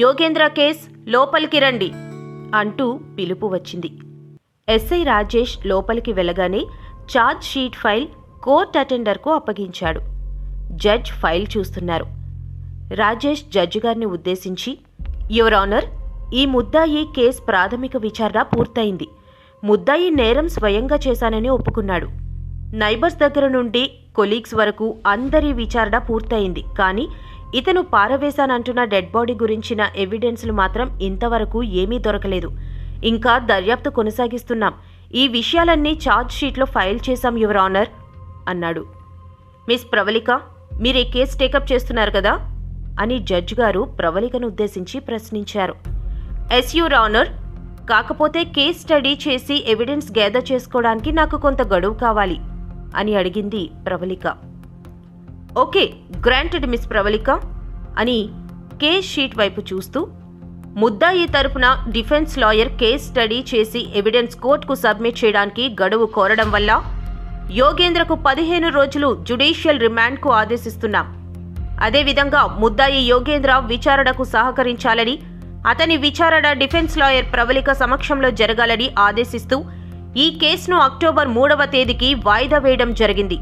Yogendra case లోపలికి రండి అంటూ పిలుపు వచ్చింది. ఎస్ఐ రాజేష్ లోపలికి వెళ్ళగానే ఛార్జ్ షీట్ ఫైల్ కోర్ట్ అటెండర్కు అప్పగించాడు. జడ్జ్ ఫైల్ చూస్తున్నారు. రాజేష్ జడ్జి గారిని ఉద్దేశించి యువర్ ఆనర్ ఈ ముద్దాయి కేస్ ప్రాథమిక విచారణ పూర్తయింది. ముద్దాయి నేరం స్వయంగా చేశానని ఒప్పుకున్నాడు. నైబర్స్ దగ్గర నుండి కొలీగ్స్ వరకు అందరి విచారణ పూర్తయింది. కానీ ఇతను పారవేశానంటున్న డెడ్ బాడీ గురించిన ఎవిడెన్స్లు మాత్రం ఇంతవరకు ఏమీ దొరకలేదు. ఇంకా దర్యాప్తు కొనసాగిస్తున్నాం. ఈ విషయాలన్నీ ఛార్జ్ షీట్లో ఫైల్ చేశాం యువర్ ఆనర్ అన్నాడు. మిస్ ప్రవళిక మీరు ఈ కేసు టేకప్ చేస్తున్నారు కదా? అని జడ్జ్ గారు ప్రవళికను ఉద్దేశించి ప్రశ్నించారు. ఎస్ యూర్ ఆనర్ కాకపోతే కేస్ స్టడీ చేసి ఎవిడెన్స్ గ్యాదర్ చేసుకోవడానికి నాకు కొంత గడువు కావాలి. అని అడిగింది Pravalika. Okay granted miss Pravalika అని కేస్ షీట్ వైపు చూస్తూ ముద్దాయి తరపున డిఫెన్స్ లాయర్ కేస్ స్టడీ చేసి ఎవిడెన్స్ కోర్టుకు సబ్మిట్ చేయడానికి గడువు కోరడం వల్ల యోగేంద్రకు పదిహేను రోజులు జ్యుడిషియల్ రిమాండ్కు ఆదేశిస్తున్నాం. అదేవిధంగా ముద్దాయి యోగేంద్ర విచారణకు సహకరించాలని అతని విచారణ డిఫెన్స్ లాయర్ ప్రవళిక సమక్షంలో జరగాలని ఆదేశిస్తూ ఈ కేసును అక్టోబర్ మూడవ తేదీకి వాయిదా వేయడం జరిగింది.